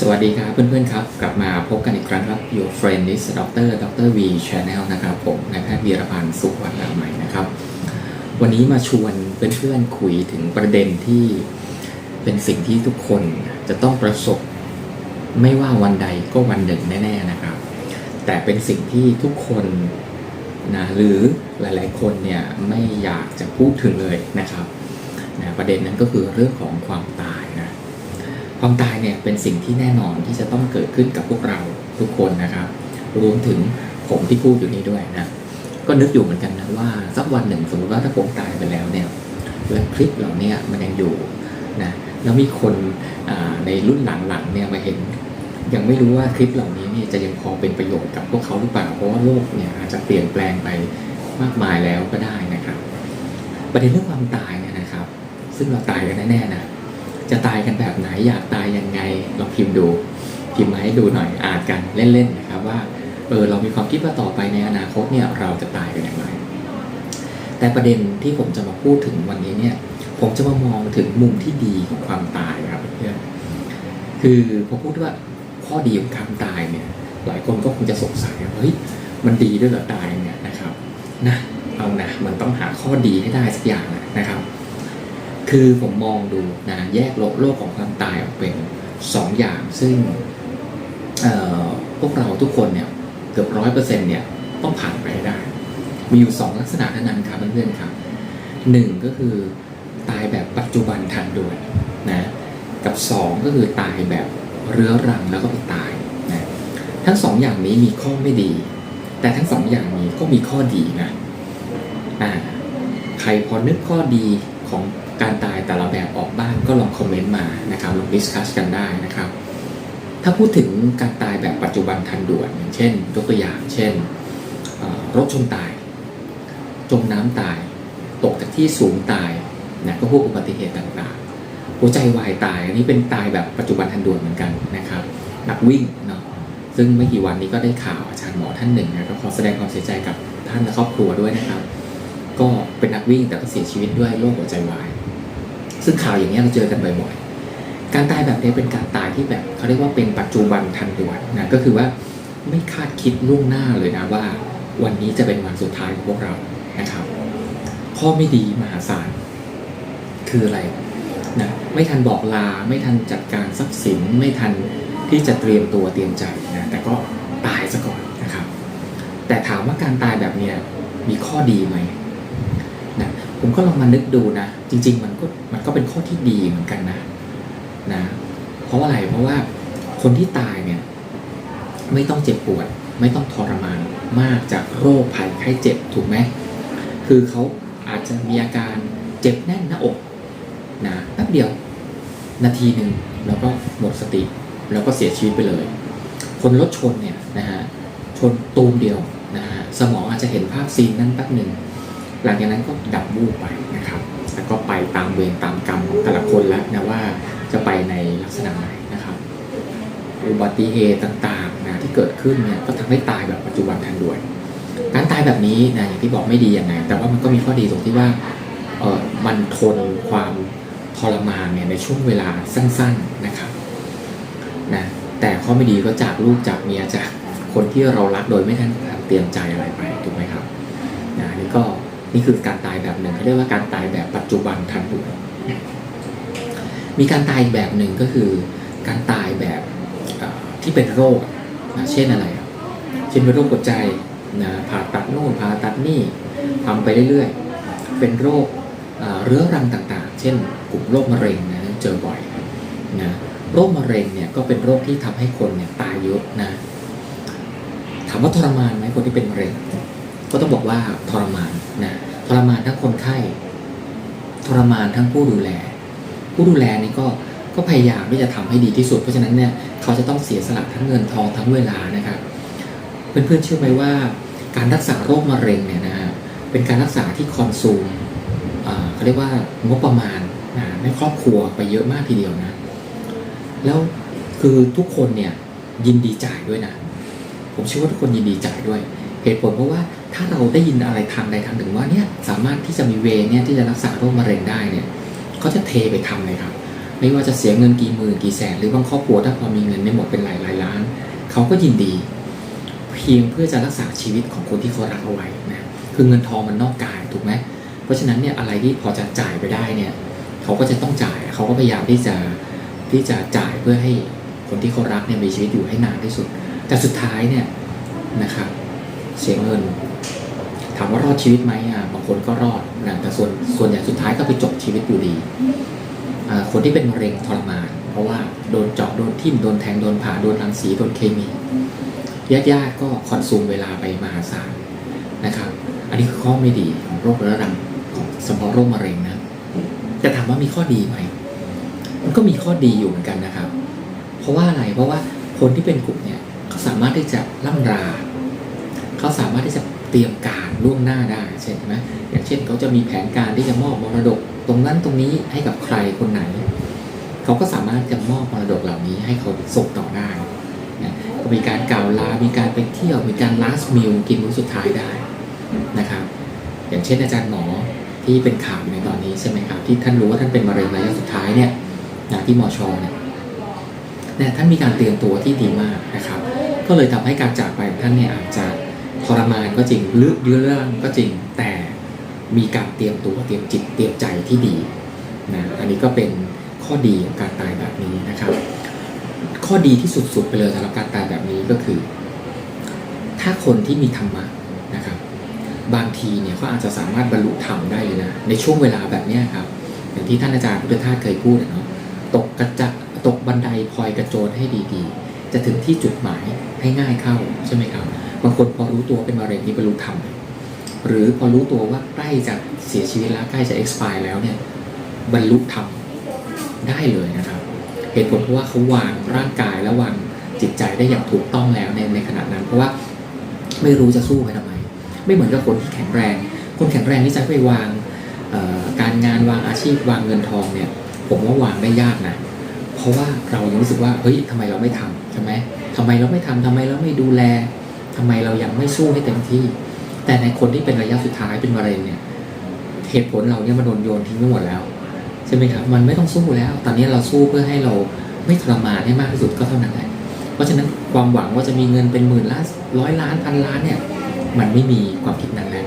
สวัสดีครับเพื่อนๆครับ กลับมาพบกันอีกครั้งครับ Your friend is Dr. Dr. V Channel นะครับผมนายแพทย์วีรพันธ์สุวรรณนามัยนะครับ วันนี้มาชวนเพื่อนๆคุยถึงประเด็นที่เป็นสิ่งที่ทุกคนจะต้องประสบ ไม่ว่าวันใดก็วันหนึ่งแน่ๆนะครับ แต่เป็นสิ่งที่ทุกคนนะหรือหลายๆคนเนี่ยไม่อยากจะพูดถึงเลยนะครับนะประเด็นนั้นก็คือเรื่องของความตาย ความตายเนี่ยเป็นสิ่งที่แน่นอนที่จะต้องเกิดขึ้นกับพวกเราทุกคนนะครับ รวมถึงผมที่พูดอยู่นี้ด้วยนะก็นึกอยู่เหมือนกันนะว่าสักวันหนึ่งสมมติว่าถ้าผมตายไปแล้วเนี่ยและคลิปเหล่านี้มันยังอยู่นะแล้วมีคนในรุ่นหลังๆเนี่ยมาเห็น ยังไม่รู้ว่าคลิปเหล่านี้เนี่ยจะยังพอเป็นประโยชน์กับพวกเขาหรือเปล่าเพราะว่าโลกเนี่ยอาจจะเปลี่ยนแปลงไปมากมายแล้วก็ได้นะครับ ประเด็นเรื่องความตายเนี่ยนะครับ ซึ่งเราตายกันแน่ๆนะ จะตายกันแบบไหนอยากตายยังไงลองพิมพ์ดูพิมพ์มาให้ดูหน่อยอ่านกันเล่นๆนะครับว่าเออเรามีความคิดว่าต่อไปในอนาคตเนี่ยเราจะตายกันอย่างไร แต่ประเด็นที่ผมจะมาพูดถึงวันนี้เนี่ยผมจะมามองถึงมุมที่ดีของความตายครับเพื่อนคือพอพูดว่าข้อดีของความตายเนี่ยหลายคนก็คงจะสงสัยว่าเฮ้ยมันดีด้วยเหรอตายเนี่ยนะครับนะเอานะมันต้องหาข้อดีให้ได้สักอย่างนะครับ คือผมมองดูนะแยกโลกโลกของความตายออกเป็นสองอย่าง ซึ่งพวกเราทุกคนเนี่ยเกือบร้อยเปอร์เซ็นต์เนี่ยต้องผ่านไปได้ มีอยู่สองลักษณะเท่านั้นครับเพื่อนๆครับหนึ่งก็คือตายแบบปัจจุบันทันด่วนนะกับสองก็คือตายแบบเรื้อรังแล้วก็ไปตายนะทั้งสองอย่างนี้มีข้อไม่ดี แต่ทั้งสองอย่างนี้ก็มีข้อดีนะอ่าใครพอนึกข้อดีของ การตายแต่ละแบบออกบ้างก็ลองคอมเมนต์มานะครับลองดิสคัสกันได้นะครับ ถ้าพูดถึงการตายแบบปัจจุบันทันด่วนอย่างเช่นยกตัวอย่าง เช่นรถชนตาย จมน้ำตาย ตกจากที่สูงตายนะก็พวกอุบัติเหตุต่างๆ หัวใจวายตายอันนี้เป็นตายแบบปัจจุบันทันด่วนเหมือนกันนะครับนักวิ่งเนาะซึ่งไม่กี่วันนี้ก็ได้ข่าวอาจารย์หมอท่านหนึ่งนะก็ขอแสดงความเสียใจกับท่านและครอบครัวด้วยนะครับ ก็เป็นนักวิ่งแต่ก็เสียชีวิตด้วยโรคหัวใจวาย ซึ่งข่าวอย่างนี้เราเจอกันบ่อยๆ การตายแบบนี้เป็นการตายที่แบบเขาเรียกว่าเป็นปัจจุบันทันด่วนนะก็คือว่าไม่คาดคิดล่วงหน้าเลยนะว่า วันนี้จะเป็นวันสุดท้ายของพวกเรานะครับข้อไม่ดีมหาศาลคืออะไรนะไม่ทันบอกลาไม่ทันจัดการทรัพย์สินไม่ทันที่จะเตรียมตัวเตรียมใจนะแต่ก็ตายซะก่อนนะครับ แต่ถามว่าการตายแบบเนี้ยมีข้อดีไหมนะผมก็ลองมานึกดูนะ จริง ๆ มันก็ ก็เป็นข้อที่ดีเหมือนกันนะนะเพราะอะไรเพราะว่าคนที่ตายเนี่ยไม่ต้องเจ็บปวด ไม่ต้องทรมานมากจากโรคภัยไข้เจ็บถูกไหมคือเขาอาจจะมีอาการเจ็บแน่นหน้าอกนะแป๊บเดียวนาทีหนึ่งแล้วก็หมดสติ แล้วก็เสียชีวิตไปเลย คนรถชนเนี่ยนะฮะชนตูมเดียวนะฮะสมองอาจจะเห็นภาพซีนนั้นแป๊บหนึ่งหลังจากนั้นก็ดับวูบไปนะครับ แล้วก็ไปตามเวรตามกรรมของแต่ละคนแล้วนะว่าจะไปในลักษณะไหนนะครับ อุบัติเหตุต่างๆนะที่เกิดขึ้นเนี่ยก็ทำให้ตายแบบปัจจุบันทันด่วนการตายแบบนี้นะอย่างที่บอกไม่ดียังไง แต่ว่ามันก็มีข้อดีตรงที่ว่าเออมันทนความทรมานเนี่ยในช่วงเวลาสั้นๆนะครับนะแต่ข้อไม่ดีก็จากลูกจากเมียจากคนที่เรารักโดยไม่ทันเตรียมใจอะไรไปถูกไหมครับนะนี่ก็ นี่คือการตายแบบหนึ่งเขาเรียกว่าการตายแบบปัจจุบันทันด่วนมีการตายอีกแบบหนึ่งก็คือ การตายแบบที่เป็นโรคนะเช่นอะไร เช่นเป็นโรคหัวใจนะผ่าตัดโน่นผ่าตัดนี่ทำไปเรื่อยๆ เป็นโรคเรื้อรังต่างๆ เช่น กลุ่มโรคมะเร็งนะเจอบ่อยนะโรคมะเร็งเนี่ยก็เป็นโรคที่ทำให้คนเนี่ยตายเยอะนะถามว่าทรมานไหมคนที่เป็นมะเร็ง ก็ต้องบอกว่าทรมานนะทรมานทั้งคนไข้ทรมานทั้งผู้ดูแล ผู้ดูแลนี่ก็ก็พยายามที่จะทำให้ดีที่สุด เพราะฉะนั้นเนี่ยเขาจะต้องเสียสละทั้งเงินทองทั้งเวลานะครับเพื่อนๆเชื่อไหมว่าการรักษาโรคมะเร็งเนี่ยนะฮะเป็นการรักษาที่คอนซูมเขาเรียกว่างบประมาณนะในครอบครัวไปเยอะมากทีเดียวนะแล้วคือทุกคนเนี่ยยินดีจ่ายด้วยนะ ผมเชื่อว่าทุกคนยินดีจ่ายด้วย เหตุผลเพราะว่า ถ้าเราได้ยินอะไรทางใดทางหนึ่งว่าเนี่ยสามารถที่จะมีเวเนี่ยที่จะรักษาโรคมะเร็งได้เนี่ยเขาจะเทไปทำเลยครับ ไม่ว่าจะเสียเงินกี่หมื่นกี่แสน หรือบางครอบครัวถ้าพอมีเงินไม่หมดเป็นหลายหลายล้าน เขาก็ยินดี เพียงเพื่อจะรักษาชีวิตของคนที่เขารักเอาไว้นะคือเงินทองมันนอกกายถูกไหมเพราะฉะนั้นเนี่ยอะไรที่พอจะจ่ายไปได้เนี่ยเขาก็จะต้องจ่ายเขาก็พยายามที่จะที่จะจ่ายเพื่อให้คนที่เขารักเนี่ยมีชีวิตอยู่ให้นานที่สุด แต่สุดท้ายเนี่ยนะครับเสียเงินามว่ารอดชีวิตไหมอะบางคนก็รอดนะแต่ส่วนส่วนใหญ่สุดท้ายก็ไปจบชีวิตอยู่ดีคนที่เป็นมะเร็งทรมาน เพราะว่าโดนเจาะโดนทิ่มโดนแทงโดนผ่าโดนรังสีโดนเคมีญาติญาติๆก็คอนซูมเวลาไปมหาศาลนะครับ อันนี้คือข้อไม่ดีของโรคเรื้อรังของเฉพาะโรคมะเร็งนะแต่ถามว่ามีข้อดีไหมมันก็มีข้อดีอยู่เหมือนกันนะครับ เพราะว่าอะไรเพราะว่าคนที่เป็นกลุ่มเนี่ยเขาสามารถที่จะล่ำราเขาสามารถที่จะ เตรียมการล่วงหน้าได้ใช่ไหมอย่างเช่นเขาจะมีแผนการที่จะมอบมรดก ตรงนั้นตรงนี้ให้กับใครคนไหน เขาก็สามารถจะมอบมรดกเหล่านี้ให้เขาส่งต่อได้นะก็มีการกล่าวลา มีการไปเที่ยว มีการ last meal กินมื้อสุดท้ายได้นะครับ อย่างเช่นอาจารย์หมอที่เป็นข่าวในตอนนี้ใช่ไหมครับที่ท่านรู้ว่าท่านเป็นมะเร็งระยะสุดท้ายเนี่ยนะที่มอชอเนี่ยนี่ยท่านมีการเตรียมตัวที่ดีมากนะครับ ก็เลยทำให้การจากไปของท่านเนี่ยอาจจะ ทรมานก็จริงลึกเยื้อเรื่องก็จริง แต่มีการเตรียมตัวเตรียมจิตเตรียมใจที่ดีนะอันนี้ก็เป็นข้อดีของการตายแบบนี้นะครับ ข้อดีที่สุดๆไปเลยสำหรับการตายแบบนี้ก็คือ ถ้าคนที่มีธรรมะนะครับ บางทีเนี่ยเขาอาจจะสามารถบรรลุธรรมได้เลยนะในช่วงเวลาแบบนี้ครับ อย่างที่ท่านอาจารย์พุทธทาสเคยพูดเนาะตกกระจะตกบันไดพลอยกระโจนให้ดีๆ จะถึงที่จุดหมายให้ง่ายเข้าใช่ไหมครับ บางคนพอรู้ตัวเป็นมะเร็งนี่บรรลุธรรมหรือพอรู้ตัวว่าใกล้จะเสียชีวิตแล้วใกล้จะ expire แล้วเนี่ยบรรลุธรรมได้เลยนะครับ เหตุผลเพราะว่าเขาวางร่างกายและวางจิตใจได้อย่างถูกต้องแล้วในในขณะนั้น เพราะว่าไม่รู้จะสู้ไปทำไม ไม่เหมือนกับคนที่แข็งแรง คนแข็งแรงที่จะไปวางการงานวางอาชีพวางเงินทองเนี่ย ผมว่าวางได้ยากนะเพราะว่าเรายังรู้สึกว่าเฮ้ยทำไมเราไม่ทำใช่ไหมทำไมเราไม่ทำทำไมเราไม่ดูแล ทำไมเรายังไม่สู้ให้เต็มที่ แต่ในคนที่เป็นระยะสุดท้ายเป็นมะเร็งเนี่ยเหตุผลเราเนี่ยมันโดนโยนทิ้งไปหมดแล้วใช่ไหมครับมันไม่ต้องสู้แล้ว ตอนนี้เราสู้เพื่อให้เราไม่ทรมานให้มากที่สุดก็เท่านั้นแหละเพราะฉะนั้นความหวังว่าจะมีเงินเป็นหมื่นล้านร้อยล้านพันล้านเนี่ยมันไม่มีความคิดนั้นแล้ว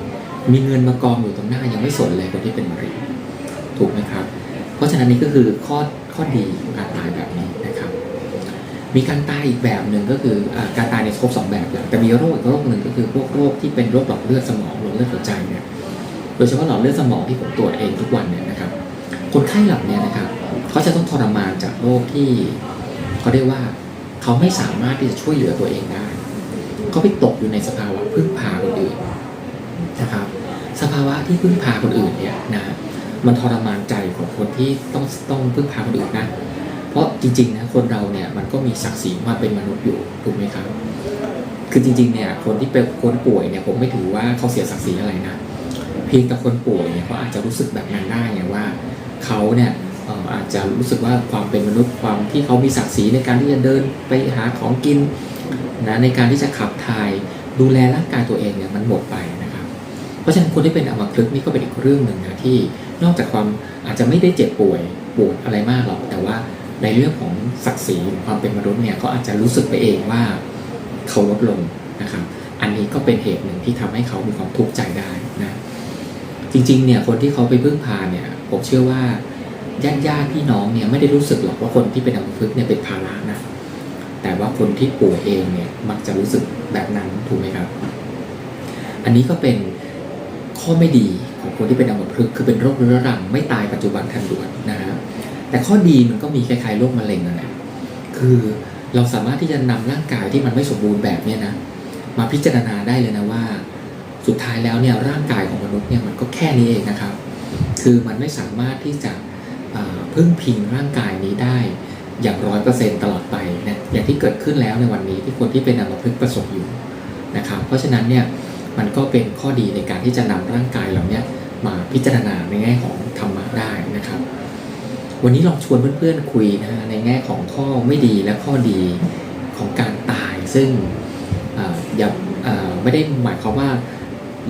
มีเงินมากองอยู่ตรงหน้ายังไม่สนเลยคนที่เป็นมะเร็งถูกไหมครับ เพราะฉะนั้นนี่ก็คือข้อข้อดีของการตายแบบนี้ มีการตายอีกแบบหนึ่งก็คืออการตายในครบสองแบบแหละแต่มีโรคอีกโรคหนึ่งก็คือพวกโรคที่เป็นโรคหลอดเลือดสมองหลอดเลือดหัวใจเนี่ยโดยเฉพาะหลอดเลือดสมองที่ผมตรวจเองทุกวันเนี่ยนะครับ คนไข้เหล่านี้นะครับเขาจะต้องทรมานจากโรคที่เขาเรียกว่าเขาไม่สามารถที่จะช่วยเหลือตัวเองได้เขาไปตกอยู่ในสภาวะพึ่งพาคนอื่นนะครับ สภาวะที่พึ่งพาคนอื่นเนี่ยนะมันทรมานใจของคนที่ต้องต้องพึ่งพาคนอื่นนะ เพราะจริงๆนะคนเราเนี่ยมันก็มีศักดิ์ศรีมาเป็นมนุษย์อยู่ถูกไหมครับ คือจริงๆเนี่ยคนที่เป็นคนป่วยเนี่ยผมไม่ถือว่าเขาเสียศักดิ์ศรีอะไรนะเพียงแต่คนป่วยเนี่ยเขาอาจจะรู้สึกแบบนั้นได้ไงว่าเขาเนี่ยเอ่ออาจจะรู้สึกว่าความเป็นมนุษย์ความที่เขามีศักดิ์ศรีในการที่จะเดินไปหาของกินนะในการที่จะขับถ่ายดูแลร่างกายตัวเองเนี่ยมันหมดไปนะครับ เพราะฉะนั้นคนที่เป็นอัมพฤกษ์นี่ก็เป็นอีกเรื่องหนึ่งนะที่นอกจากความอาจจะไม่ได้เจ็บป่วยปวดอะไรมากหรอก แต่ว่า ในเรื่องของศักดิ์ศรีความเป็นมนุษย์เนี่ยเขาอาจจะรู้สึกไปเองว่าเขาลดลงนะครับ อันนี้ก็เป็นเหตุหนึ่งที่ทำให้เขามีความทุกข์ใจได้นะจริงๆเนี่ยคนที่เขาไปพึ่งพาเนี่ยผมเชื่อว่าญาติญาติพี่น้องเนี่ยไม่ได้รู้สึกหรอกว่าคนที่เป็นอัมพฤกษ์เนี่ยเป็นภาระนะแต่ว่าคนที่ป่วยเองเนี่ยมักจะรู้สึกแบบนั้นถูกไหมครับ อันนี้ก็เป็นข้อไม่ดีของคนที่เป็นอัมพฤกษ์คือเป็นโรคเรื้อรังไม่ตายปัจจุบันทันด่วนนะฮะ แต่ข้อดีมันก็มีคล้ายๆโรคมะเร็งนั่นแหละคือเราสามารถที่จะนำร่างกายที่มันไม่สมบูรณ์แบบเนี้ยนะมาพิจารณาได้เลยนะว่า สุดท้ายแล้วเนี่ยร่างกายของมนุษย์เนี่ยมันก็แค่นี้เองนะครับ คือมันไม่สามารถที่จะพึ่งพิงร่างกายนี้ได้อย่างร้อยเปอร์เซ็นตลอดไปนะอย่างที่เกิดขึ้นแล้วในวันนี้ที่คนที่เป็นอัมพฤกษ์ประสบอยู่นะครับ เพราะฉะนั้นเนี่ยมันก็เป็นข้อดีในการที่จะนำร่างกายเหล่านี้มาพิจารณาในแง่ของธรรมะได้นะครับ วันนี้ลองชวนเพื่อนๆคุยนะฮะในแง่ของข้อไม่ดีและข้อดีของการตาย ซึ่งอย่าไม่ได้หมายความว่า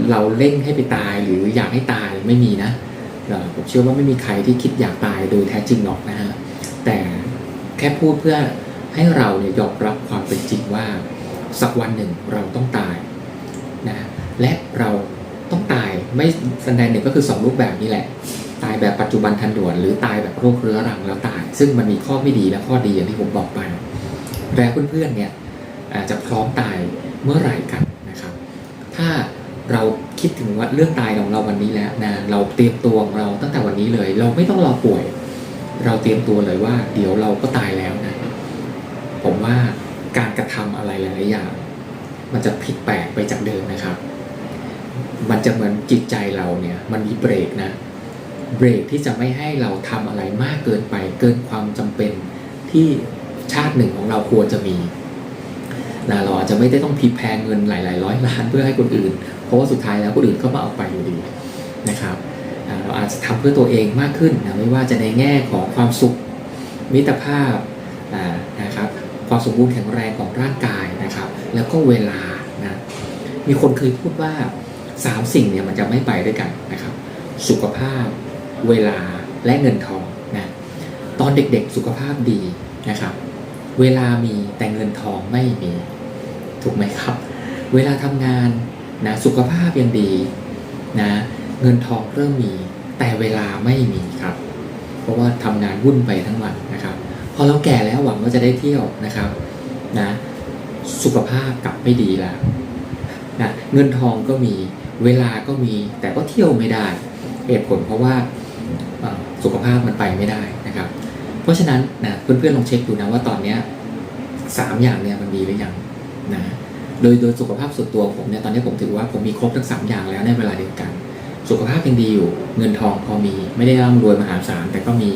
เราเร่งให้ไปตายหรืออยากให้ตายไม่มีนะผมเชื่อว่าไม่มีใครที่คิดอยากตายโดยแท้จริงหรอกนะฮะแต่แค่พูดเพื่อให้เราเนี่ยยอมรับความเป็นจริงว่าสักวันหนึ่งเราต้องตายนะและเราต้องตายไม่สันใดหนึ่งก็คือสองรูปแบบนี้แหละ ตายแบบปัจจุบันทันด่วน หรือตายแบบโรคเรื้อรังแล้วตาย ซึ่งมันมีข้อไม่ดีและข้อดีอย่างที่ผมบอกไปแล้วเพื่อนๆเนี่ยอาจจะพร้อมตายเมื่อไหร่กันนะครับ ถ้าเราคิดถึงว่าเรื่องตายของเราวันนี้แล้วนะเราเตรียมตัวของเราตั้งแต่วันนี้เลย เราไม่ต้องรอป่วย เราเตรียมตัวเลยว่า เดี๋ยวเราก็ตายแล้วนะ ผมว่าการกระทำอะไรหลายๆอย่าง มันจะผิดแปลกไปจากเดิมนะครับ มันจะเหมือนจิตใจเราเนี่ย มันมีเบรกนะ เบรกที่จะไม่ให้เราทำอะไรมากเกินไปเกินความจำเป็นที่ชาติหนึ่งของเราควรจะมีนะเราอาจจะไม่ได้ต้องพิแพงเงินหลาย ๆ ร้อยล้านเพื่อให้คนอื่น เพราะว่าสุดท้ายแล้วคนอื่นก็มาเอาไปอยู่ดีนะครับเราอาจจะทำเพื่อตัวเองมากขึ้นนะไม่ว่าจะในแง่ของความสุขมิตรภาพนะครับความสมบูรณ์แข็งแรงของร่างกายนะครับ แล้วก็เวลานะมีคนเคยพูดว่าสามสิ่งเนี่ยมันจะไม่ไปด้วยกันนะครับ สุขภาพ เวลาและเงินทองนะตอนเด็กๆสุขภาพดีนะครับ เวลามีแต่เงินทองไม่มี ถูกไหมครับ เวลาทำงานนะสุขภาพยังดีนะเงินทองเริ่มมี แต่เวลาไม่มีครับ เพราะว่าทำงานวุ่นไปทั้งวันนะครับพอเราแก่แล้วหวังว่าจะได้เที่ยวนะครับนะสุขภาพกลับไม่ดีแล้วนะเงินทองก็มีเวลาก็มีแต่ก็เที่ยวไม่ได้เหตุผลเพราะว่า สุขภาพมันไปไม่ได้นะครับ เพราะฉะนั้นนะเพื่อนๆลองเช็คดูนะว่าตอนเนี้ยสามอย่างเนี่ยมันมีหรือยังนะโดยโดยสุขภาพส่วนตัวผมเนี่ยตอนนี้ผมถือว่าผมมีครบทั้งสามอย่างแล้วในเวลาเดียวกัน สุขภาพยังดีอยู่เงินทองพอมีไม่ได้ร่ำรวยมหาศาลแต่ก็มี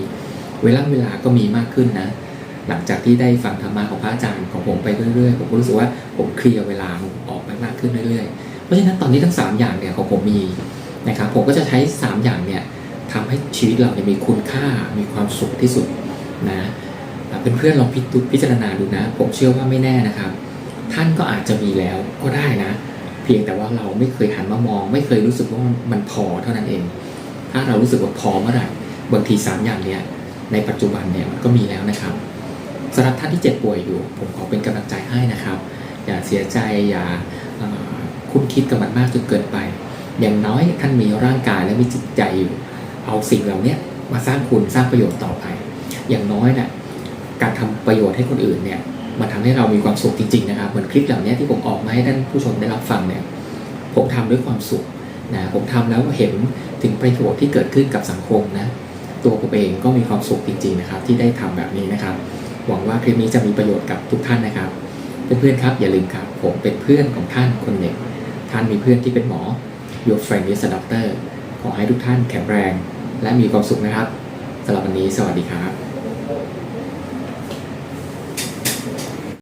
เวลาเวลาก็มีมากขึ้นนะหลังจากที่ได้ฟังธรรมะของพระอาจารย์ของผมไปเรื่อยๆผมก็รู้สึกว่าผมเคลียร์เวลาอออกไปมากขึ้นเรื่อยๆ เพราะฉะนั้นตอนนี้ทั้ง 3 อย่างเนี่ยของผมมีนะครับผมก็จะใช้ 3 อย่างเนี่ย ทำให้ชีวิตเราเนี่ยมีคุณค่ามีความสุขที่สุดนะเป็นเพื่อนๆลองพิจพิจารณาดูนะ ผมเชื่อว่าไม่แน่นะครับ ท่านก็อาจจะมีแล้วก็ได้นะ เพียงแต่ว่าเราไม่เคยหันมามอง ไม่เคยรู้สึกว่ามันพอเท่านั้นเอง ถ้าเรารู้สึกว่าพอเมื่อไหร่บางทีสามอย่างเนี่ยในปัจจุบันเนี่ยมันก็มีแล้วนะครับสำหรับท่านที่เจ็บป่วยอยู่ ผมขอเป็นกำลังใจให้นะครับ อย่าเสียใจอย่าคุ้นคิดกับมันมากจนเกินไป อย่างน้อยท่านมีร่างกายและมีจิตใจอยู่ เอาสิ่งเหล่าเนี้ยมาสร้างคุณสร้างประโยชน์ต่อไป อย่างน้อยนะการทำประโยชน์ให้คนอื่นเนี่ยมันทำให้เรามีความสุขจริงๆนะครับเหมือนคลิปเหล่านี้ที่ผมออกมาให้ท่านผู้ชมได้รับฟังเนี่ยผมทำด้วยความสุขนะผมทำแล้วเห็นถึงประโยชน์ที่เกิดขึ้นกับสังคมนะตัวผมเองก็มีความสุขจริงๆนะครับที่ได้ทำแบบนี้นะครับ หวังว่าคลิปนี้จะมีประโยชน์กับทุกท่านนะครับเพื่อนๆครับอย่าลืมครับผมเป็นเพื่อนของท่านคนหนึ่งท่านมีเพื่อนที่เป็นหมอ Your friend is a doctor ขอให้ทุกท่านแข็งแรง และมีความสุขนะครับสำหรับวันนี้สวัสดีครับ